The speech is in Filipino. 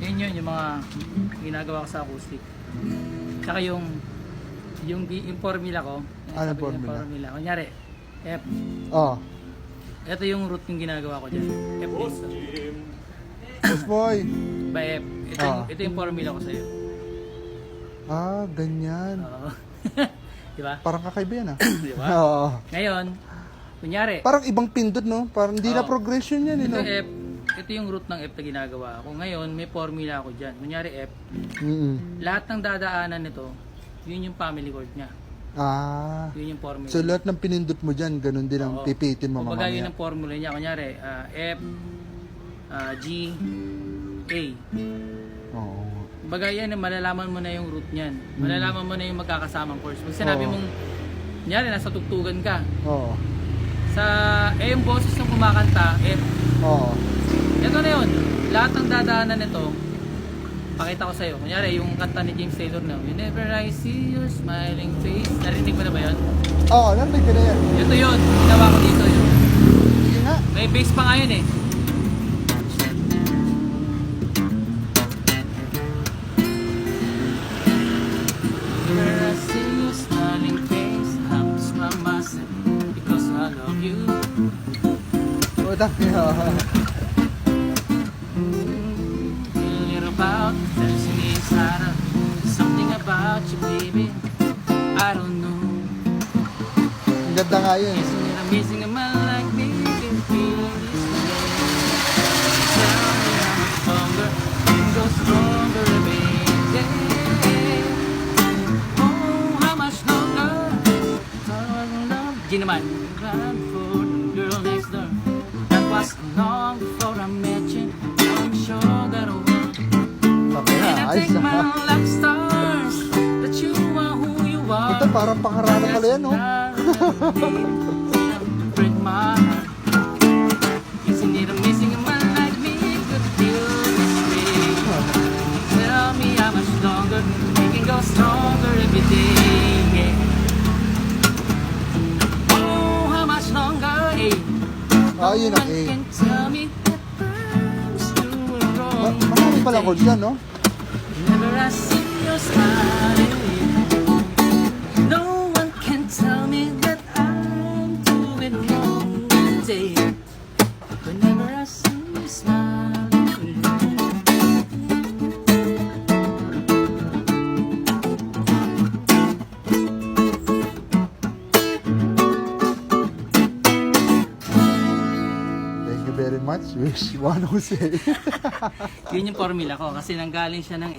Yun yun, yung mga ginagawa ko sa acoustic. Tsaka yung yung, yung formula ko. yung yung formula? formula. Kunyari, F. Oh. Ito yung root yung ginagawa ko dyan. F dito. Boss boy. Ba F. Ito, yung, Ah. ito yung formula ko sa'yo. Ah, ganyan. Oo. Di ba? Parang kakaiba yan ah. Di ba? Oo. Ngayon, kunyari, Parang ibang pindot no? Parang hindi na Oo. progression yan eh ito no? F. Ito yung root ng F na ginagawa ko. Ngayon, may formula ako dyan. Kunyari F. Mm-mm. Lahat ng dadaanan nito, yun yung family chord niya. Ah. Yun yung formula. So lahat ng pinindot mo dyan, ganun din ang Oo. pipitin mo Kumbaga yun mamaya. ang formula niya. Kunyari, ah, F, ah, G, A. Oo. Kumbaga yan, malalaman mo na yung root niyan. Malalaman mo na yung magkakasamang chords. Pag sinabi Oo. mong, kunyari, nasa tugtugan ka. Oo. Sa, eh, yung boses ng kumakanta, F. Oo. Ito na yun. Lahat ng dadaanan nito, pakita ko sa'yo. Kunyari, yung kanta ni James Taylor na, Whenever I see your smiling face. Narinig mo na ba yun? Oo, narinig ko na yan. Ito yun. Ginawa ko dito yun. Sige nga. May bass pa nga yun eh. Because I love you. Oo, dami. Feeling about there's inside of something about you, baby. I don't know. Ang ganda nga yun. Isn't it amazing a man like me can feel this way? Tell me how much longer can go stronger every. Oh, how much longer? Darling, love. G naman. Run for the girl next door. That was long before I met you. Much longer we can go stronger every day. Yeah. Oh, how much longer? Hey. Ah, yun ang No wrong. Marami pala chords yan, no? Whenever I see your smile, today. Whenever I see you smile, Thank you very much. Wish one Jose. yun yung formula ko kasi nanggaling siya ng